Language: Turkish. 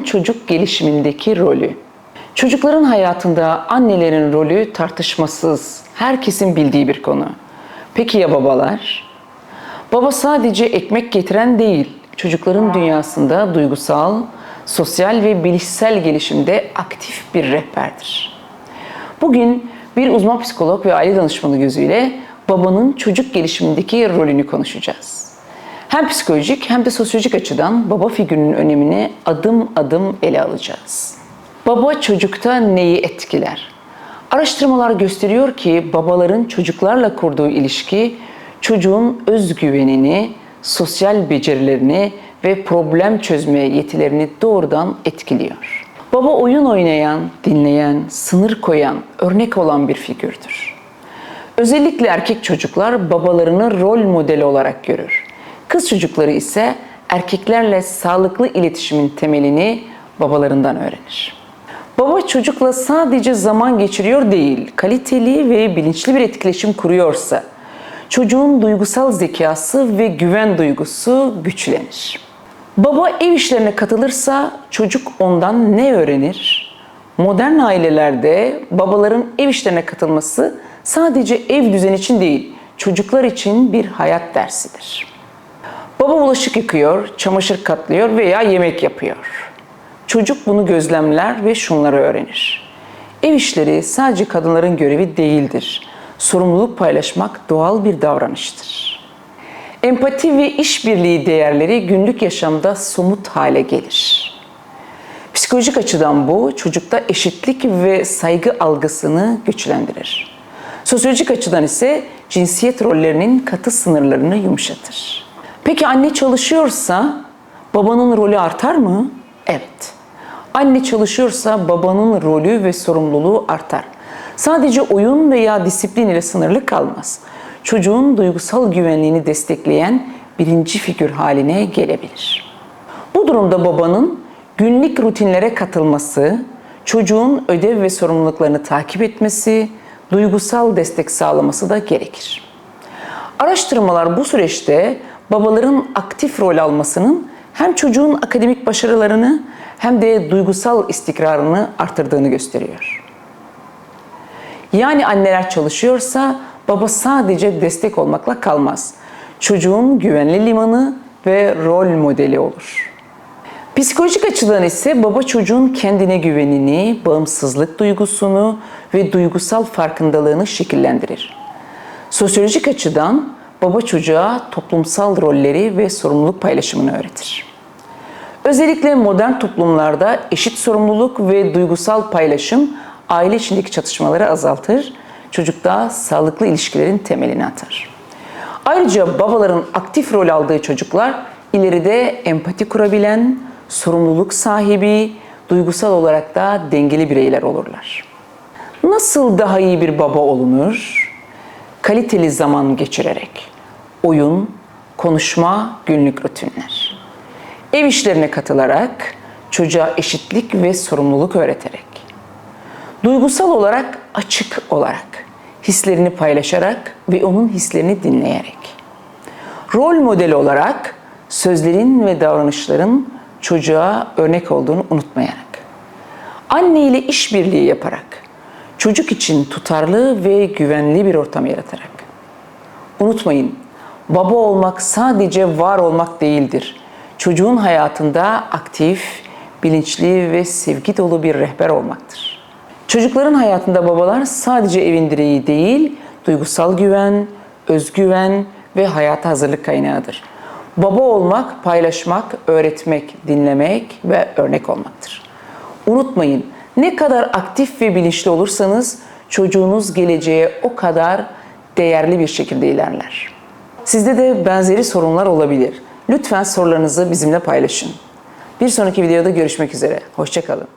çocuk gelişimindeki rolü. Çocukların hayatında annelerin rolü tartışmasız, herkesin bildiği bir konu. Peki ya babalar? Baba sadece ekmek getiren değil, çocukların dünyasında duygusal, sosyal ve bilişsel gelişimde aktif bir rehberdir. Bugün bir uzman psikolog ve aile danışmanı gözüyle babanın çocuk gelişimindeki rolünü konuşacağız. Hem psikolojik hem de sosyolojik açıdan baba figürünün önemini adım adım ele alacağız. Baba çocukta neyi etkiler? Araştırmalar gösteriyor ki babaların çocuklarla kurduğu ilişki çocuğun özgüvenini, sosyal becerilerini ve problem çözme yetilerini doğrudan etkiliyor. Baba oyun oynayan, dinleyen, sınır koyan, örnek olan bir figürdür. Özellikle erkek çocuklar babalarını rol modeli olarak görür. Kız çocukları ise erkeklerle sağlıklı iletişimin temelini babalarından öğrenir. Baba çocukla sadece zaman geçiriyor değil, kaliteli ve bilinçli bir etkileşim kuruyorsa, çocuğun duygusal zekası ve güven duygusu güçlenir. Baba ev işlerine katılırsa çocuk ondan ne öğrenir? Modern ailelerde babaların ev işlerine katılması sadece ev düzeni için değil, çocuklar için bir hayat dersidir. Bulaşık yıkıyor, çamaşır katlıyor veya yemek yapıyor. Çocuk bunu gözlemler ve şunları öğrenir. Ev işleri sadece kadınların görevi değildir. Sorumluluk paylaşmak doğal bir davranıştır. Empati ve işbirliği değerleri günlük yaşamda somut hale gelir. Psikolojik açıdan bu çocukta eşitlik ve saygı algısını güçlendirir. Sosyolojik açıdan ise cinsiyet rollerinin katı sınırlarını yumuşatır. Peki anne çalışıyorsa babanın rolü artar mı? Evet. Anne çalışıyorsa babanın rolü ve sorumluluğu artar. Sadece oyun veya disiplin ile sınırlı kalmaz. Çocuğun duygusal güvenliğini destekleyen birinci figür haline gelebilir. Bu durumda babanın günlük rutinlere katılması, çocuğun ödev ve sorumluluklarını takip etmesi, duygusal destek sağlaması da gerekir. Araştırmalar bu süreçte babaların aktif rol almasının hem çocuğun akademik başarılarını hem de duygusal istikrarını artırdığını gösteriyor. Yani anneler çalışıyorsa baba sadece destek olmakla kalmaz. Çocuğun güvenli limanı ve rol modeli olur. Psikolojik açıdan ise baba çocuğun kendine güvenini, bağımsızlık duygusunu ve duygusal farkındalığını şekillendirir. Sosyolojik açıdan baba çocuğa toplumsal rolleri ve sorumluluk paylaşımını öğretir. Özellikle modern toplumlarda eşit sorumluluk ve duygusal paylaşım aile içindeki çatışmaları azaltır, çocukta sağlıklı ilişkilerin temelini atar. Ayrıca babaların aktif rol aldığı çocuklar ileride empati kurabilen, sorumluluk sahibi, duygusal olarak da dengeli bireyler olurlar. Nasıl daha iyi bir baba olunur? Kaliteli zaman geçirerek. Oyun, konuşma, günlük rutinler. Ev işlerine katılarak, çocuğa eşitlik ve sorumluluk öğreterek. Duygusal olarak açık olarak, hislerini paylaşarak ve onun hislerini dinleyerek. Rol modeli olarak sözlerin ve davranışların çocuğa örnek olduğunu unutmayarak. Anne ile işbirliği yaparak, çocuk için tutarlı ve güvenli bir ortam yaratarak. Unutmayın, baba olmak sadece var olmak değildir. Çocuğun hayatında aktif, bilinçli ve sevgi dolu bir rehber olmaktır. Çocukların hayatında babalar sadece evin direği değil, duygusal güven, özgüven ve hayata hazırlık kaynağıdır. Baba olmak, paylaşmak, öğretmek, dinlemek ve örnek olmaktır. Unutmayın, ne kadar aktif ve bilinçli olursanız çocuğunuz geleceğe o kadar değerli bir şekilde ilerler. Sizde de benzeri sorunlar olabilir. Lütfen sorularınızı bizimle paylaşın. Bir sonraki videoda görüşmek üzere. Hoşçakalın.